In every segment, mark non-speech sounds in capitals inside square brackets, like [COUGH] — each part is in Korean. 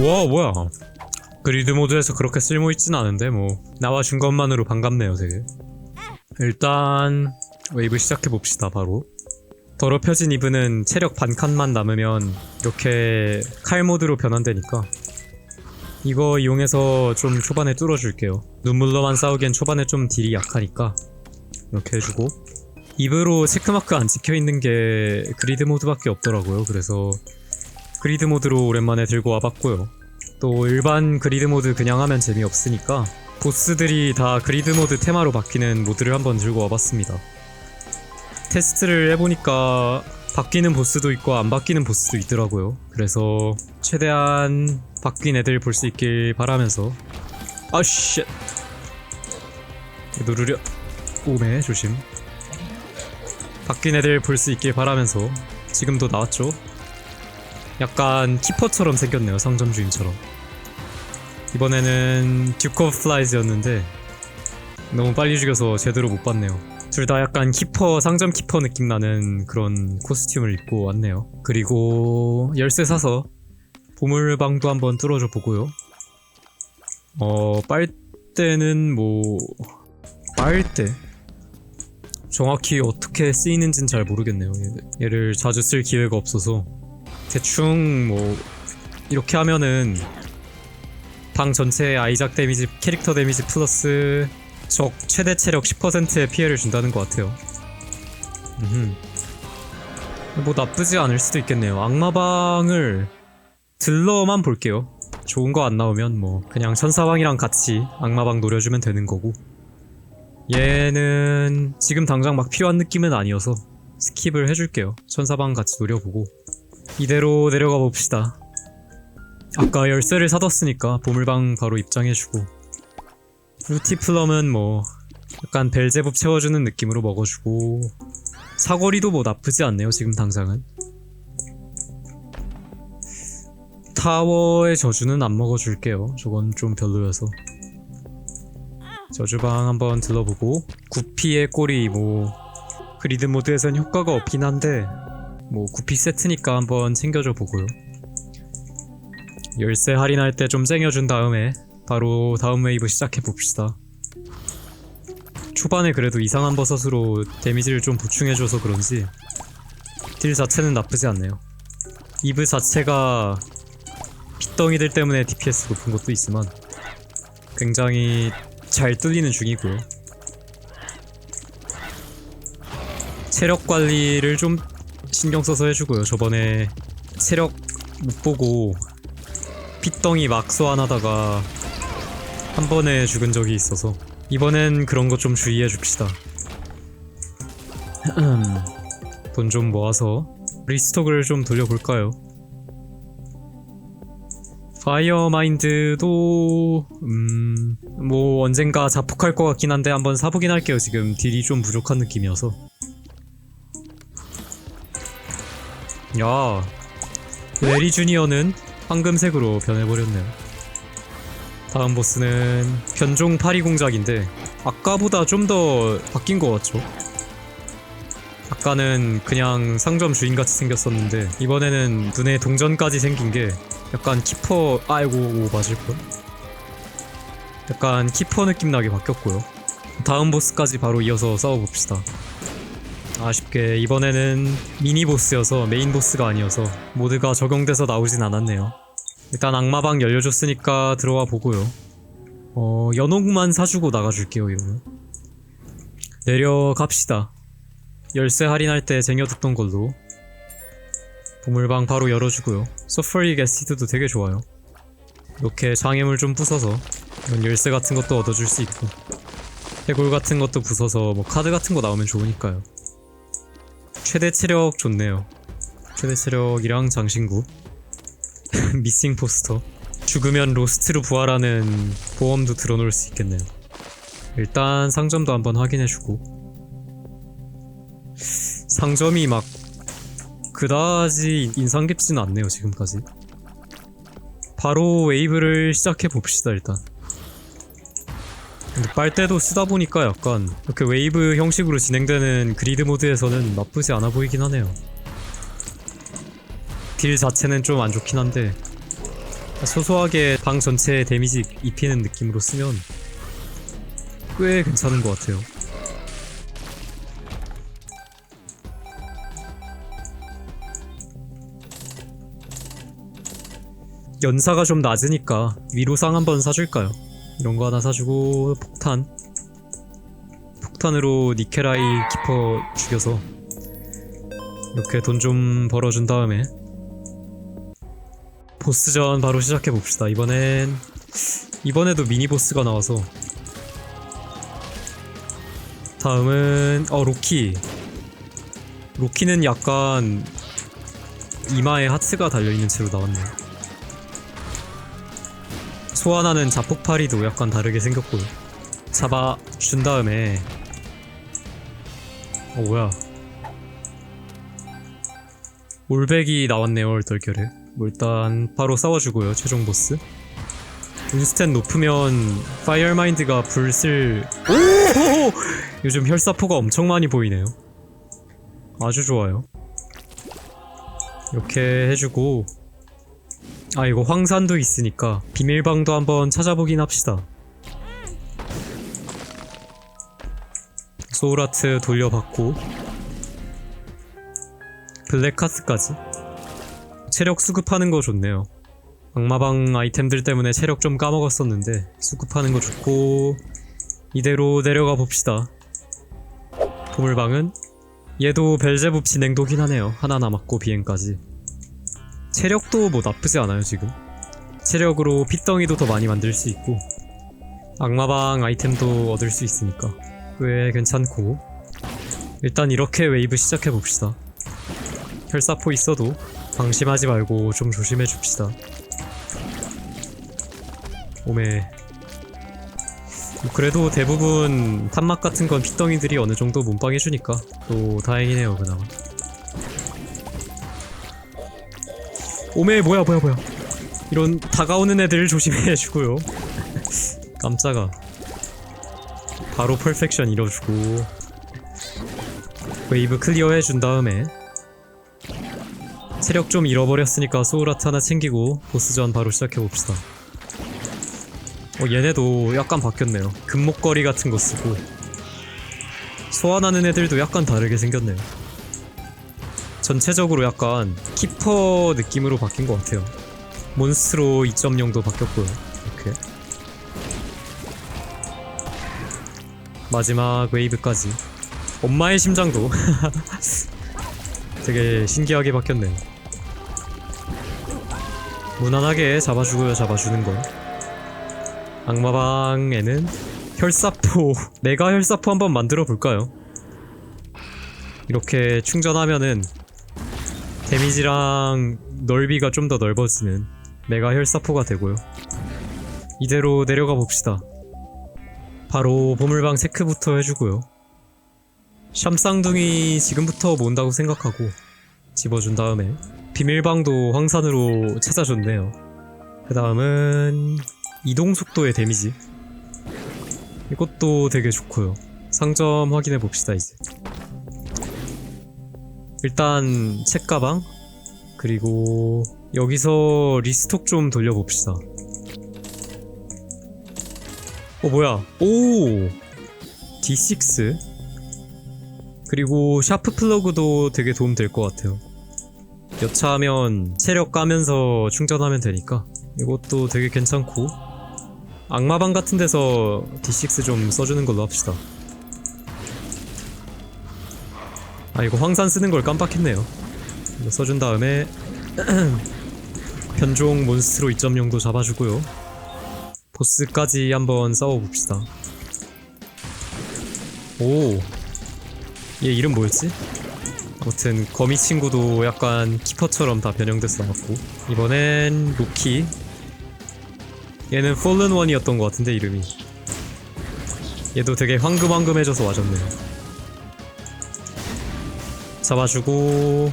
와 뭐야? 그리드 모드에서 그렇게 쓸모있진 않은데 뭐. 나와준 것만으로 반갑네요 되게. 일단 웨이브 시작해봅시다 바로. 더럽혀진 이브는 체력 반칸만 남으면 이렇게 칼 모드로 변환되니까. 이거 이용해서 좀 초반에 뚫어줄게요. 눈물로만 싸우기엔 초반에 좀 딜이 약하니까. 이렇게 해주고. 입으로 체크마크 안 찍혀있는 게 그리드 모드밖에 없더라고요. 그래서 그리드 모드로 오랜만에 들고 와봤고요 또 일반 그리드 모드 그냥 하면 재미없으니까 보스들이 다 그리드 모드 테마로 바뀌는 모드를 한번 들고 와봤습니다. 테스트를 해보니까 바뀌는 보스도 있고 안 바뀌는 보스도 있더라고요. 그래서 최대한 바뀐 애들 볼 수 있길 바라면서. 아쉣. 누르려. 오메 조심. 바뀐 애들 볼 수 있길 바라면서 지금도 나왔죠 약간 키퍼처럼 생겼네요 상점 주인처럼. 이번에는 듀크 오브 플라이즈였는데 너무 빨리 죽여서 제대로 못 봤네요. 둘 다 약간 키퍼 상점 키퍼 느낌 나는 그런 코스튬을 입고 왔네요. 그리고 열쇠 사서 보물방도 한번 뚫어줘 보고요. 어 빨대는 뭐 빨대 정확히 어떻게 쓰이는진 잘 모르겠네요. 얘- 얘를 자주 쓸 기회가 없어서 대충 뭐 이렇게 하면은 방 전체의 아이작 데미지, 캐릭터 데미지 플러스 적 최대 체력 10%의 피해를 준다는 것 같아요. 음흠. 뭐 나쁘지 않을 수도 있겠네요. 악마방을 들러만 볼게요. 좋은 거 안 나오면 뭐 그냥 천사방이랑 같이 악마방 노려주면 되는 거고 얘는 지금 당장 막 필요한 느낌은 아니어서 스킵을 해줄게요. 천사방 같이 노려보고 이대로 내려가 봅시다. 아까 열쇠를 사뒀으니까 보물방 바로 입장해주고. 루티플럼은 뭐 약간 벨제법 채워주는 느낌으로 먹어주고. 사거리도 뭐 나쁘지 않네요 지금 당장은. 타워의 저주는 안 먹어줄게요. 저건 좀 별로여서. 저주방 한번 들러보고. 구피의 꼬리 뭐 그리드 모드에선 효과가 없긴 한데 뭐 구피 세트니까 한번 챙겨줘 보고요 열쇠 할인할 때 좀 쟁여준 다음에 바로 다음 웨이브 시작해 봅시다. 초반에 그래도 이상한 버섯으로 데미지를 좀 보충해줘서 그런지 딜 자체는 나쁘지 않네요. 이브 자체가 핏덩이들 때문에 DPS 높은 것도 있지만 굉장히 잘 뚫리는 중이고요. 체력 관리를 좀 신경 써서 해주고요. 저번에 체력 못 보고 핏덩이 막 소환하다가 한 번에 죽은 적이 있어서 이번엔 그런 거좀 주의해 줍시다. [CLEARS THROAT] 돈 좀 모아서 리스톡을 좀 돌려볼까요? 파이어 마인드도 음... 뭐 언젠가 자폭할 것 같긴 한데 한번 사보긴 할게요 지금 딜이 좀 부족한 느낌이어서 야 레리 주니어는 황금색으로 변해버렸네요. 다음 보스는 변종 파리 공작인데 아까보다 좀 더 바뀐 것 같죠? 아까는 그냥 상점 주인같이 생겼었는데 이번에는 눈에 동전까지 생긴 게 약간 키퍼 아이고 오, 맞을 뻔 약간 키퍼 느낌 나게 바뀌었고요 다음 보스까지 바로 이어서 싸워봅시다 아쉽게 이번에는 미니 보스여서 메인 보스가 아니어서 모드가 적용돼서 나오진 않았네요. 일단 악마방 열려줬으니까 들어와 보고요. 어, 연옥만 사주고 나가줄게요, 이러면. 내려갑시다. 열쇠 할인할 때 쟁여뒀던 걸로. 보물방 바로 열어주고요. 서퍼리 게시드도 되게 좋아요. 이렇게 장애물 좀 부숴서 이런 열쇠 같은 것도 얻어줄 수 있고 해골 같은 것도 부숴서 뭐 카드 같은 거 나오면 좋으니까요. 최대 체력 좋네요. 최대 체력이랑 장신구. [LAUGHS] 미싱 포스터. 죽으면 로스트로 부활하는 보험도 들어놓을 수 있겠네요. 일단 상점도 한번 확인해주고. 상점이 막 그다지 인상 깊지는 않네요 지금까지. 바로 웨이브를 시작해 봅시다 일단. 빨대도 쓰다 보니까 약간 이렇게 웨이브 형식으로 진행되는 그리드 모드에서는 나쁘지 않아 보이긴 하네요. 딜 자체는 좀 안 좋긴 한데 소소하게 방 전체에 데미지 입히는 느낌으로 쓰면 꽤 괜찮은 것 같아요. 연사가 좀 낮으니까 위로상 한번 사줄까요? 이런 거 하나 사주고 폭탄 폭탄으로 니케라이 키퍼 죽여서 이렇게 돈 좀 벌어준 다음에 보스전 바로 시작해 봅시다. 이번엔 이번에도 미니 보스가 나와서 다음은 어 로키 로키는 약간 이마에 하트가 달려 있는 채로 나왔네요. 소환하는 자폭파리도 약간 다르게 생겼고요. 잡아 준 다음에 어 뭐야. 올백이 나왔네요 얼떨결에. 뭐 일단 바로 싸워주고요 최종 보스. 윈스텐 높으면 파이어마인드가 불쓸 오 요즘 혈사포가 엄청 많이 보이네요. 아주 좋아요. 이렇게 해주고 아 이거 황산도 있으니까 비밀방도 한번 찾아보긴 합시다. 소울아트 돌려받고 블랙카스까지? 체력 수급하는 거 좋네요. 악마방 아이템들 때문에 체력 좀 까먹었었는데 수급하는 거 좋고 이대로 내려가 봅시다. 보물방은? 얘도 벨제부 진행도긴 하네요. 하나 남았고 비행까지 체력도 뭐 나쁘지 않아요 지금? 체력으로 핏덩이도 더 많이 만들 수 있고 악마방 아이템도 얻을 수 있으니까. 꽤 괜찮고. 일단 이렇게 웨이브 시작해 봅시다. 혈사포 있어도 방심하지 말고 좀 조심해 줍시다. 오메. 뭐 그래도 대부분 탄막 같은 건 핏덩이들이 어느 정도 몸빵해주니까 또 다행이네요 그나마 오메 뭐야 뭐야 뭐야. 이런 다가오는 애들 조심해 주고요. [LAUGHS] 깜짝아. 바로 퍼펙션 이뤄주고. 웨이브 클리어 해준 다음에. 체력 좀 잃어버렸으니까 소울아트 하나 챙기고 보스전 바로 시작해봅시다. 어 얘네도 약간 바뀌었네요. 금목걸이 같은 거 쓰고. 소환하는 애들도 약간 다르게 생겼네요 전체적으로 약간 키퍼 느낌으로 바뀐 것 같아요. 몬스트로 2.0도 바뀌었고요. 이렇게. 마지막 웨이브까지. 엄마의 심장도. [LAUGHS] 되게 신기하게 바뀌었네요. 무난하게 잡아주고요 잡아주는 거. 악마방에는 혈사포. [LAUGHS] 메가 혈사포 한번 만들어 볼까요? 이렇게 충전하면은 데미지랑 넓이가 좀 더 넓어지는 메가 혈사포가 되고요. 이대로 내려가 봅시다. 바로 보물방 체크부터 해주고요. 샴쌍둥이 지금부터 모은다고 생각하고 집어준 다음에 비밀방도 황산으로 찾아줬네요. 그 다음은 이동 속도의 데미지. 이것도 되게 좋고요. 상점 확인해 봅시다 이제 일단 책가방 그리고 여기서 리스톡 좀 돌려봅시다. 어 뭐야? 오! D6. 그리고 샤프 플러그도 되게 도움 될 것 같아요. 여차하면 체력 까면서 충전하면 되니까. 이것도 되게 괜찮고. 악마방 같은 데서 D6 좀 써주는 걸로 합시다 아 이거 황산 쓰는 걸 깜빡했네요. 써준 다음에 [CLEARS THROAT] 변종 몬스트로 2.0도 잡아주고요. 보스까지 한번 싸워봅시다. 오. 얘 이름 뭐였지? 아무튼 거미 친구도 약간 키퍼처럼 다 변형돼서 나왔고. 이번엔 로키. 얘는 폴른 원이었던 것 같은데 이름이. 얘도 되게 황금황금해져서 와줬네요 잡아주고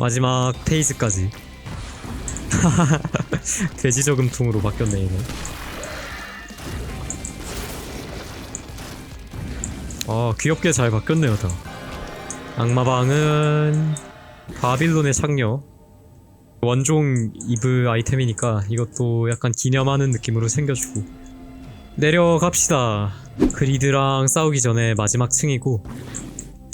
마지막 페이즈까지. [LAUGHS] 돼지 저금통으로 바뀌었네 얘는. 아 귀엽게 잘 바뀌었네요 다. 악마방은 바빌론의 창녀. 원종 이브 아이템이니까 이것도 약간 기념하는 느낌으로 챙겨주고. 내려갑시다 그리드랑 싸우기 전에 마지막 층이고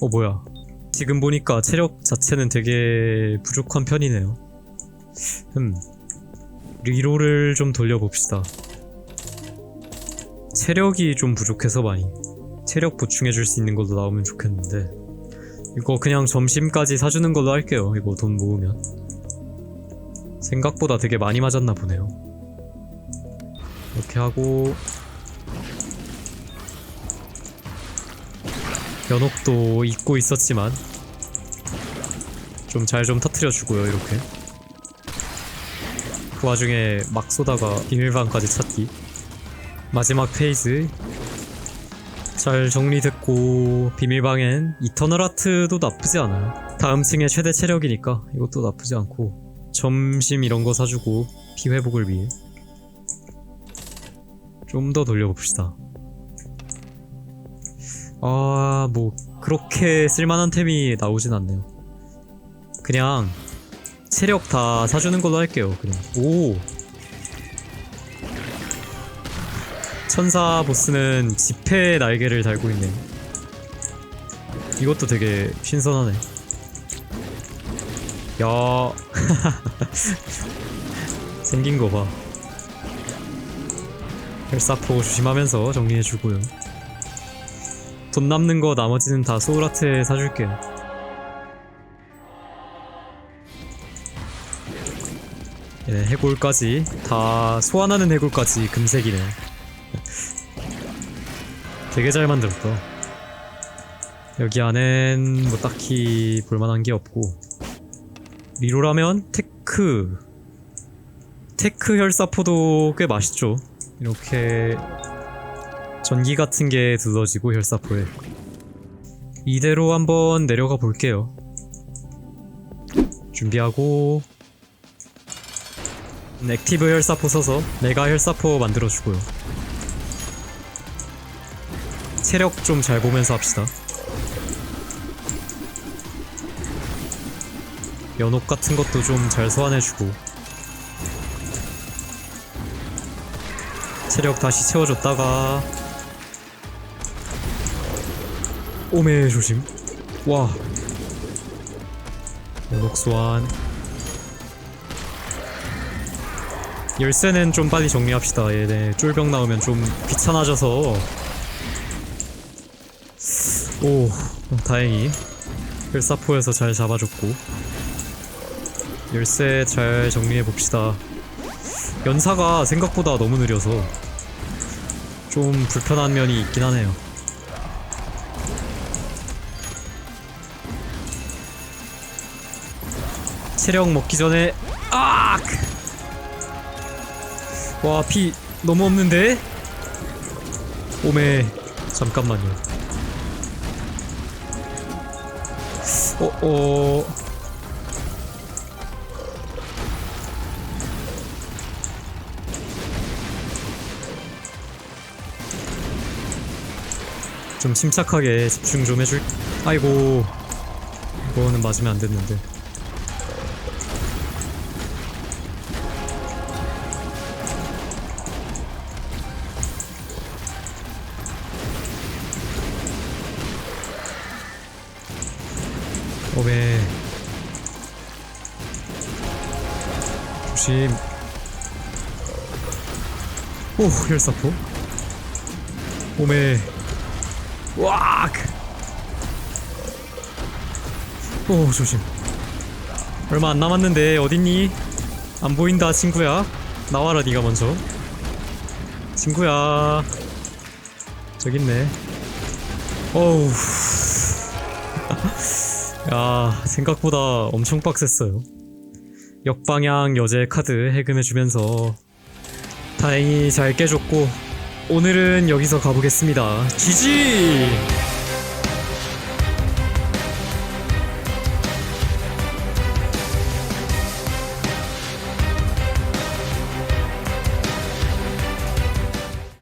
어 뭐야. 지금 보니까 체력 자체는 되게 부족한 편이네요. 음 리로를 좀 돌려봅시다. 체력이 좀 부족해서 많이 체력 보충해줄 수 있는 걸로 나오면 좋겠는데 이거 그냥 점심까지 사주는 걸로 할게요 이거 돈 모으면. 생각보다 되게 많이 맞았나 보네요. 이렇게 하고 연옥도 잊고 있었지만 좀잘좀 터트려 주고요 이렇게. 그 와중에 막 쏘다가 비밀방까지 찾기. 마지막 페이지. 잘 정리됐고 비밀방엔 이터널 아트도 나쁘지 않아요. 다음 층의 최대 체력이니까 이것도 나쁘지 않고 점심 이런 거 사주고 피 회복을 위해. 좀 더 돌려봅시다 아, 뭐, 그렇게 쓸만한 템이 나오진 않네요. 그냥, 체력 다 사주는 걸로 할게요, 그냥. 오! 천사 보스는 지폐 날개를 달고 있네. 이것도 되게 신선하네. 야, [LAUGHS] 생긴 거 봐. 헬사포 조심하면서 정리해주고요. 돈 남는 거 나머지는 다 소울아트에 사줄게요. 예, 해골까지 다 소환하는 해골까지 금색이네. [LAUGHS] 되게 잘 만들었다. 여기 안엔 뭐 딱히 볼만한 게 없고 리로라면 테크 테크 혈사포도 꽤 맛있죠. 이렇게 전기 같은 게 두어지고 혈사포에. 이대로 한번 내려가 볼게요. 준비하고. 액티브 혈사포 써서 메가 혈사포 만들어주고요. 체력 좀 잘 보면서 합시다. 연옥 같은 것도 좀 잘 소환해주고. 체력 다시 채워줬다가 오메 조심. 와. 연옥 소환. 열쇠는 좀 빨리 정리합시다. 얘네 쫄병 나오면 좀 귀찮아져서. 오 어, 다행히. 혈사포에서 잘 잡아줬고. 열쇠 잘 정리해봅시다. 연사가 생각보다 너무 느려서 좀 불편한 면이 있긴 하네요 체력 먹기 전에 아! 와, 피 너무 없는데? 오메, 잠깐만요. 어, 어. 좀 침착하게 집중 좀 해줄. 아이고, 이거는 맞으면 안 됐는데. 오메 조심 오 혈사포? 오메 와악 오 조심. 얼마 안 남았는데 어딨니? 안 보인다 친구야. 나와라 네가 먼저. 친구야. 저기 있네. 어우 [LAUGHS] 야 생각보다 엄청 빡셌어요. 역방향 여제 카드 해금해주면서 다행히 잘 깨줬고 오늘은 여기서 가보겠습니다. GG